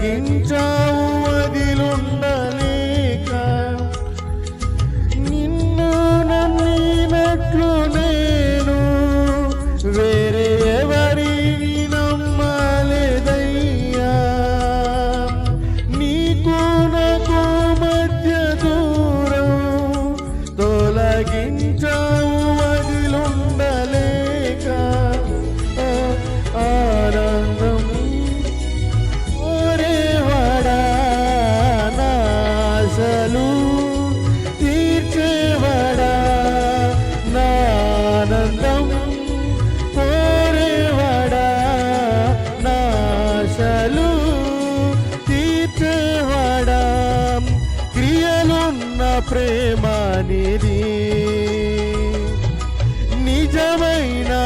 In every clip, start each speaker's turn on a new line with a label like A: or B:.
A: 迎着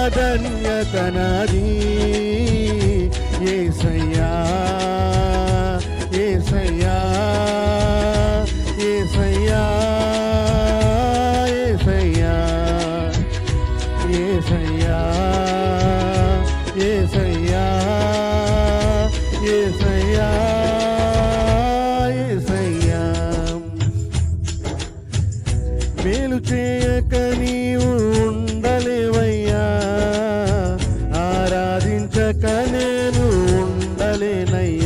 A: ధన్యతనది ఏసయ్యా. nem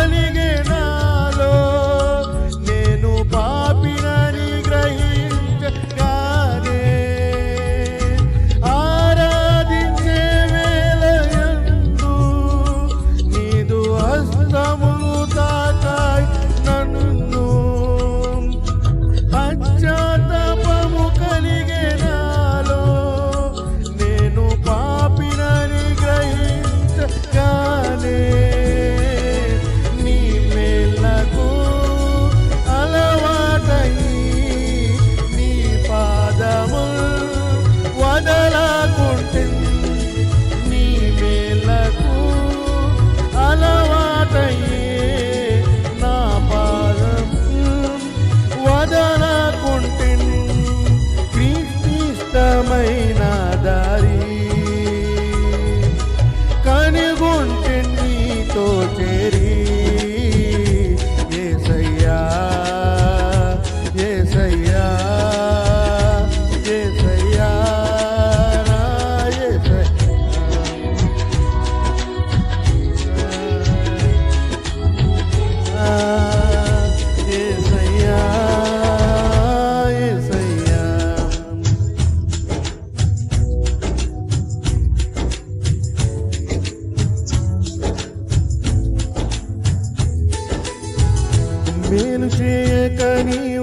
A: ಮನವೊಲಿಗೆ ನ mãe వెనుచేయ కనీవ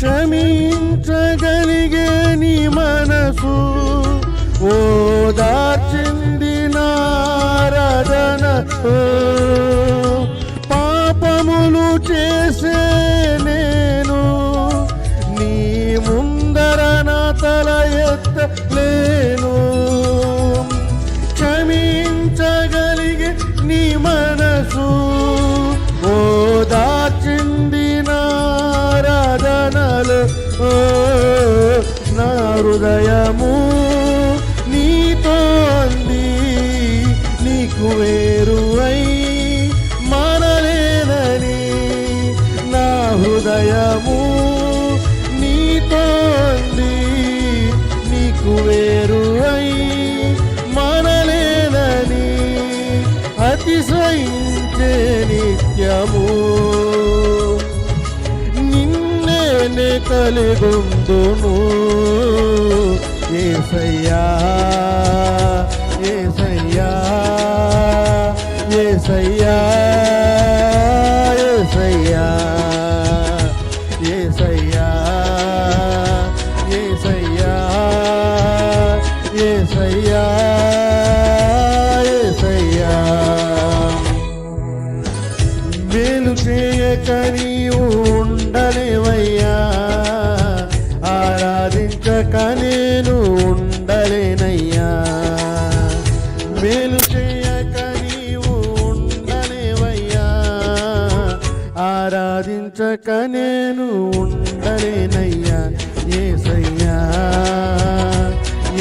A: క్షమించగలిగే నీ మనసు. ఓదార్చింది నారదన ఓ వేరువై మనలేదని నా హృదయము నీతో అంది. నీకు వేరువై మనలేదని అతిశయించే నిత్యము. నిన్నే కలిగొందును ఏసయ్యా ఏసయ్యా. ஏசையா ఉండక నేను ఉండలేనయ్యా ఏసయ్యా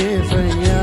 A: ఏసయ్యా.